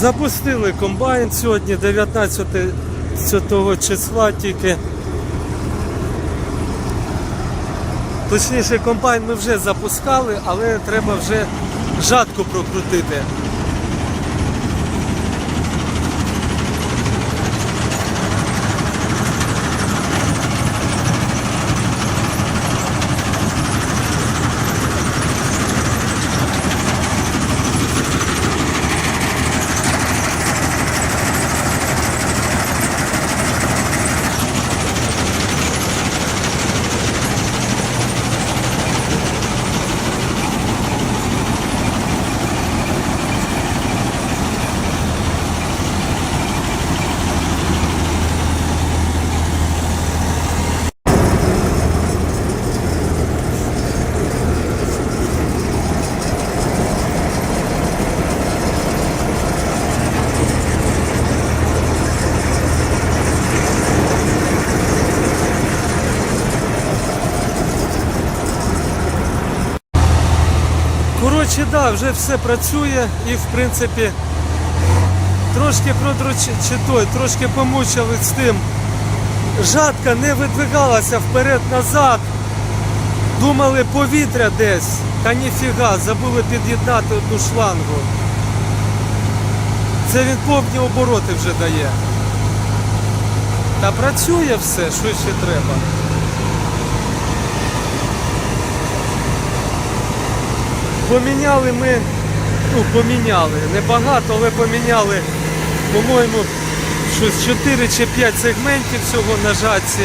Запустили комбайн сьогодні, 19 числа тільки. Точніше, комбайн ми вже запускали, але треба вже жатку прокрутити. Коротше, да, вже все працює і в принципі трошки продручи, той, трошки помучили з тим. Жатка не видвигалася вперед-назад. Думали повітря десь. Та ніфіга, забули під'єднати одну шлангу. Це він повні обороти вже дає. Та працює все, що ще треба. Поміняли ми, ну поміняли, небагато, але поміняли, по-моєму, щось 4 чи 5 сегментів всього на жатці.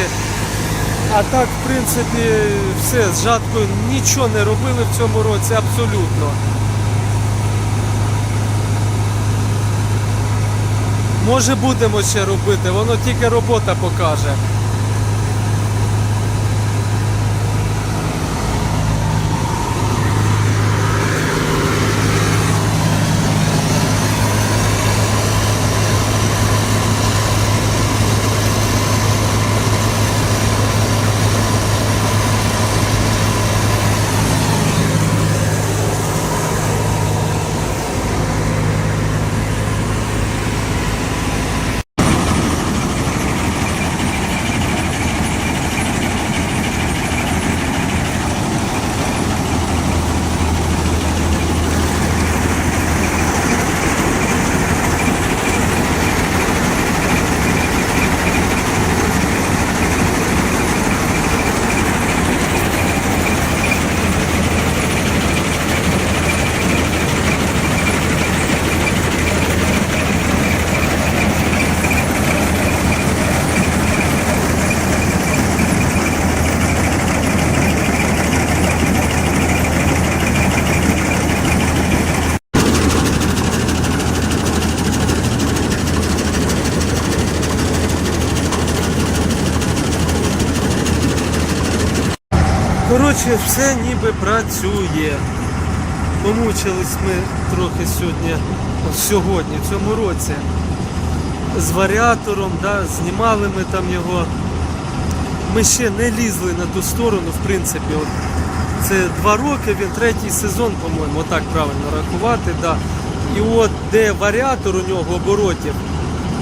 А так, в принципі, все, з жаткою нічого не робили в цьому році абсолютно. Може будемо ще робити, воно тільки робота покаже. Коротше, все ніби працює. Помучились ми трохи сьогодні, сьогодні, в цьому році. З варіатором, да, знімали ми там його. Ми ще не лізли на ту сторону, в принципі. От це два роки, він третій сезон, по-моєму, отак правильно рахувати. Да. І от де варіатор у нього оборотів,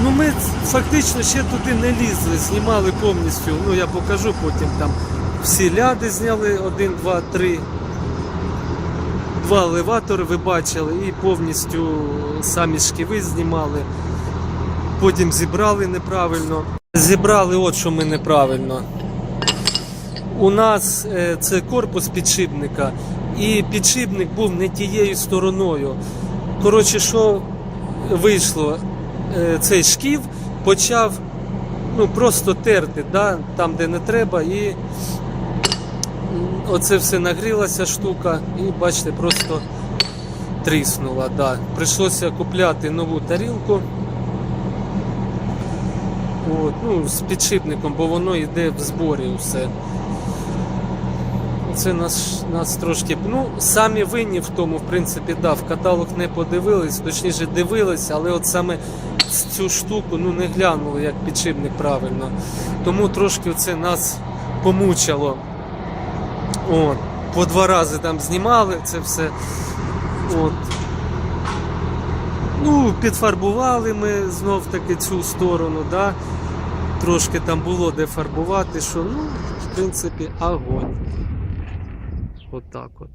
ну ми фактично ще туди не лізли, знімали повністю. Ну я покажу потім там всі ляди зняли, один, два, три. Два елеватори ви бачили і повністю самі шківи знімали. Потім зібрали неправильно. Зібрали от що ми неправильно. У нас е, це корпус підшипника, і підшипник був не тією стороною. Коротше, що вийшло, Е, цей шків почав ну, просто терти, да, там, де не треба, і оце все нагрілася штука, і бачите, просто тріснула. Да. Прийшлося купляти нову тарілку. От, ну, з підшипником, бо воно йде в зборі все. Це нас, нас трошки. Ну, самі винні в тому, в принципі, да, в каталог не подивились, точніше дивились, але от саме цю штуку ну, не глянули, як підшипник правильно. Тому трошки це нас помучило. От, по два рази там знімали це все. От. Ну, підфарбували ми знов таки цю сторону, да? трошки там було де фарбувати, що ну, в принципі, огонь. Отак от.